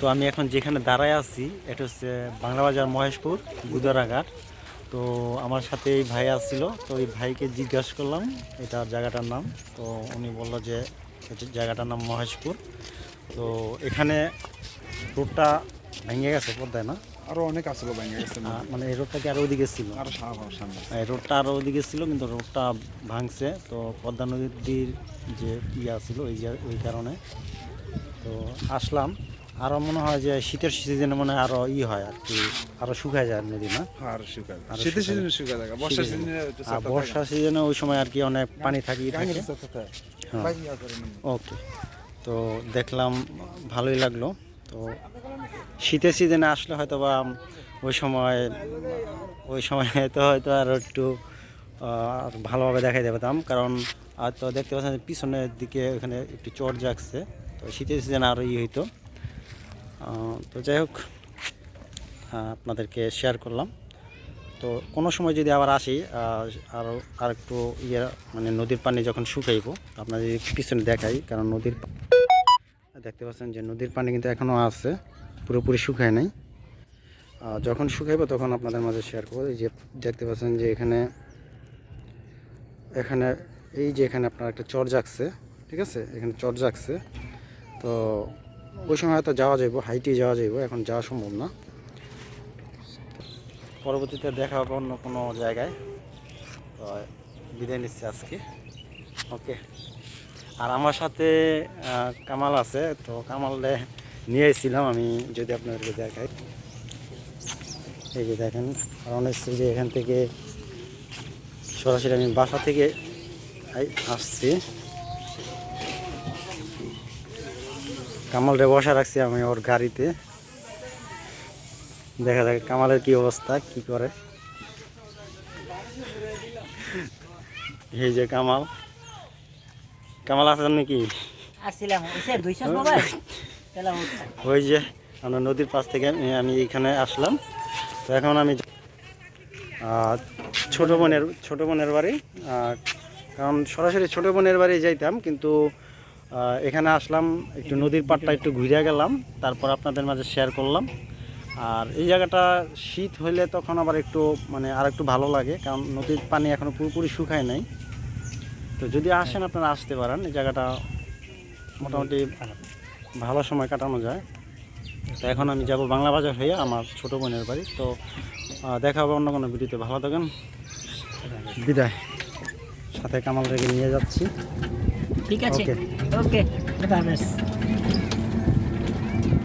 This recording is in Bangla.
তো আমি এখন যেখানে দাঁড়ায় আছি এটা হচ্ছে বাংলা বাজার মহেশপুর গুদারাঘাট। তো আমার সাথে এই ভাই আসছিল তো এই ভাইকে জিজ্ঞাসা করলাম এটার জায়গাটার নাম। তো উনি বলল যে এটা জায়গাটার নাম মহেশপুর। তো এখানে রোডটা ভেঙে গেছে পদ্মায় না? আরও অনেক আসলো ভেঙে গেছে না? মানে এই রোডটা কি আরও ওদিকে ছিল? আরও সামনে সামনে এই রোডটা আরও ওদিকে ছিল কিন্তু রোডটা ভাঙছে। তো পদ্মা নদীর যে ইয়ে ছিল ওই যে- ওই কারণে। তো আসলাম। আরও মনে হয় যে শীতের সিজনে মনে হয় আরও ই হয় আর কি আরও শুকায় যায় নদী না? আর শুকায় শীতের। সিজনে শুকায় থাকে বর্ষার সিজনে আর বর্ষা সিজনে ওই সময় আর কি অনেক পানি থাকি হ্যাঁ। ওকে তো দেখলাম ভালোই লাগল। তো শীতের সিজনে আসলে হয়তো বা ওই সময় ওই সময় তো হয়তো আর একটু ভালোভাবে দেখাই পেতাম কারণ আর তো দেখতে পাচ্ছেন পিছনের দিকে ওখানে একটু চট জাগছে। তো শীতের সিজনে আরও ই হইতো। তো যাই হোক আপনাদেরকে শেয়ার করলাম। তো কোনো সময় যদি আবার আসি আর আর একটু ইয়ে মানে নদীর পানি যখন শুকাইব আপনাদের পিছনে দেখাই, কারণ নদীর দেখতে পাচ্ছেন যে নদীর পানি কিন্তু এখনও আছে, পুরোপুরি শুকায় নাই। যখন শুকাইব তখন আপনাদের মাঝে শেয়ার করব। যে দেখতে পাচ্ছেন যে এখানে এখানে, এই যে এখানে আপনার একটা চর জাগছে, ঠিক আছে? এখানে চর জাগছে। তো ওই সময় হয়তো যাওয়া যাইব হাইটে যাওয়া যাইব, এখন যাওয়া সম্ভব না। পরবর্তীতে দেখা হবে অন্য কোনো জায়গায়। তো বিদায় নিচ্ছি আজকে। ওকে। আর আমার সাথে কামাল আছে, তো কামালে নিয়ে এসেছিলাম আমি যদি আপনাদেরকে দেখাই। এই যে দেখেন, কারণ হচ্ছে যে এখান থেকে সরাসরি আমি বাসা থেকে আসছি। কামালরে বসা রাখছি আমি ওর গাড়িতে। দেখা যাক কামালের কি অবস্থা কি করে। এই যে কামাল। কামাল আছেন নাকি? ওই যে আমরা নদীর পাশ থেকে আমি- এখানে আসলাম। তো এখন আমি ছোট বোনের ছোট বোনের বাড়ি। কারণ সরাসরি ছোট বোনের বাড়ি যাইতাম কিন্তু এখানে আসলাম একটু নদীর পাড়টা একটু ঘুরে গেলাম তারপর আপনাদের মাঝে শেয়ার করলাম। আর এই জায়গাটা শীত হইলে তখন আবার একটু মানে আর একটু ভালো লাগে কারণ নদীর পানি এখনও পুরোপুরি শুকায় নাই। তো যদি আসেন আপনারা আসতে পারেন এই জায়গাটা মোটামুটি ভালো সময় কাটানো যায়। তো এখন আমি যাব বাংলা বাজার হয়ে আমার ছোট বোনের বাড়ি। তো দেখা হবে অন্য কোনো ভিডিওতে। ভালো থাকেন। বিদায়। সাথে কামাল রেখে নিয়ে যাচ্ছি। ঠিক আছে. ওকে